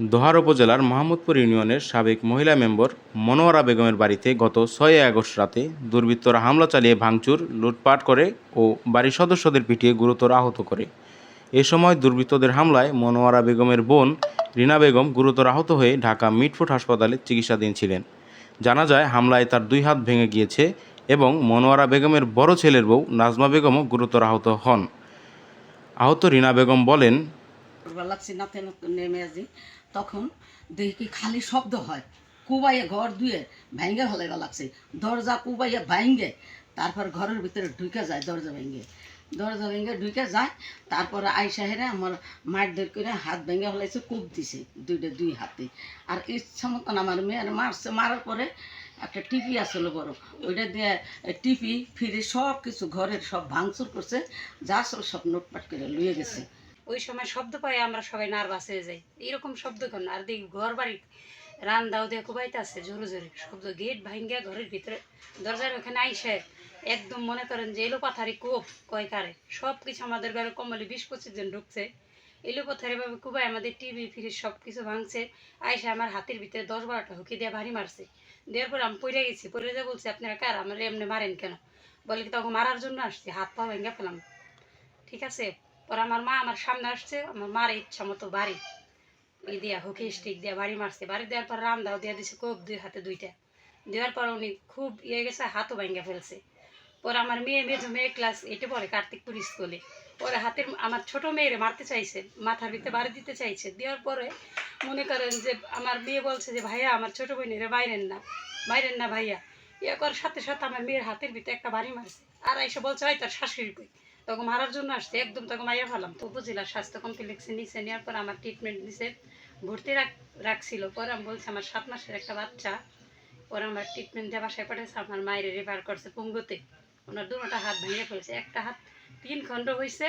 দোহার উপজেলার মোহাম্মদপুর ইউনিয়নের সাবেক মহিলা মেম্বার মনোয়ারা বেগমের বাড়িতে গত ছয় আগস্ট রাতে দুর্বৃত্তরা হামলা চালিয়ে ভাঙচুর, লুটপাট করে ও বাড়ির সদস্যদের পিটিয়ে গুরুতর আহত করে। এ সময় দুর্বৃত্তদের হামলায় মনোয়ারা বেগমের বোন রিনা বেগম গুরুতর আহত হয়ে ঢাকা মিটফুট হাসপাতালে চিকিৎসাধীন ছিলেন। জানা যায়, হামলায় তার দুই হাত ভেঙে গিয়েছে এবং মনোয়ারা বেগমের বড় ছেলের বউ নাজমা বেগমও গুরুতর আহত হন। আহত রিনা বেগম বলেন করবার লাগছে নাতে নেমে আসি। তখন দেখি খালি শব্দ হয়। কুবাইয়ে ঘর ধুয়ে ভাঙ্গে হলাইবা লাগছে দরজা কুবাইয়ে ভাঙ্গে তারপর ঘরের ভিতরে ঢুকে যায়, দরজা ভেঙে। দরজা ভেঙে ঢুকে যায়, তারপরে আইসা হেরে আমার মার দের করে হাত ভেঙে হলাইছে কূপ দিছে দুইটা দুই হাতে। আর ইচ্ছা মতন আমার মেয়ের মারছে, মারার পরে একটা টিপি আসলো বড়, ওইটা দিয়ে টিপি, ফিরে সব কিছু ঘরের সব ভাঙচুর করছে, যা সব নোটপাট করে লুয়ে গেছে। ওই সময় শব্দ পাই আমরা সবাই নার্ভাস হয়ে যাই। এরকম শব্দ কেন? আর দেখি ঘর বাড়ি রান দাও দিয়ে কুবাইতে আছে জোরে জোরে। শব্দ গেট ভাঙ্গিয়া ঘরের ভিতরে, দরজার ওখানে আইসে একদম মনে করেন যে এলো পাথারি কোপ কয় কারে। সব কিছু আমাদের ঘরে কমলে বিশ পঁচিশ জন ঢুকছে। এলো পাথারি ভাবে কুবাই আমাদের টিভি ফ্রিজ সব কিছু ভাঙছে। আইসে আমার হাতের ভিতরে দশ বারোটা হুকি দিয়ে ভারী মারছে। দেওয়ার পর আমি পড়ে গেছি পড়ে যা বলছি, আপনারা কার? আমার এমনি মারেন কেন? বলে কি, তখন মারার জন্য আসছি, হাত পা ভেঙে ফেলাম। ঠিক আছে? পর আমার মা আমার সামনে আসছে, আমার মার ইচ্ছা মতো বাড়ি। এই দিয়া হুকি স্টিক দিয়া বাড়ি মারছে। বাড়ি দেওয়ার পর রাম দাও দিয়া দিছে কোপ দুই হাতে দুইটা। দেওয়ার পর উনি খুব ইয়ে গেছে, হাতও ভেঙে ফেলছে। পরে আমার মেয়ে মেয়ে মেয়ে ক্লাস এইটে পরে কার্তিকপুর স্কুলে পরে হাতের আমার ছোট মেয়েরে মারতে চাইছে, মাথার ভিতরে বাড়ি দিতে চাইছে। দেওয়ার পরে মনে করেন যে আমার মেয়ে বলছে যে, ভাইয়া, আমার ছোট বোনের বাইরেন না বাইরেন না ভাইয়া। ইয়ে করার সাথে সাথে আমার মেয়ের হাতের ভিতরে একটা বাড়ি মারছে। আর এসে বলছে হয় তার শাশুড়ি কই? তখন মারার জন্য আসছে, একদম তখন মাইয়া ফেলাম। তো উপজেলার স্বাস্থ্য কমপ্লেক্সে নিচে নেওয়ার পর আমার ট্রিটমেন্ট দিছে ভর্তি রাখ, রাখছিল, পরে আমি বলছি, আমার সাত মাসের একটা বাচ্চা। পরে আমার ট্রিটমেন্ট দিয়ে বাসায় পাঠাইছে, আমার মায়ের রেফার করছে পুঙ্গুতে। ওনার দুটা হাত ভেঙে ফেলছে, একটা হাত তিন খণ্ড হয়েছে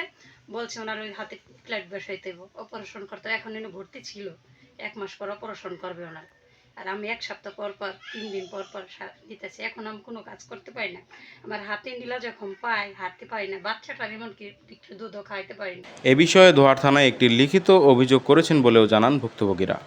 বলছে ওনার ওই হাতে ফ্ল্যাট বসাইতে অপারেশন করতে, এখন এনে ভর্তি ছিল। এক মাস পর অপারেশন করবে ওনার। আর আমি এক সপ্তাহ পর পর, তিন দিন পর পর দিতেছি। এখন আমি কোনো কাজ করতে পারি না। আমার হাতে নীলা যখন পাই হাঁটতে পারি না। বাচ্চাটার এমনকি একটু দুধও খাইতে পারি না। এ বিষয়ে ধোয়ার থানায় একটি লিখিত অভিযোগ করেছেন বলেও জানান ভুক্তভোগীরা।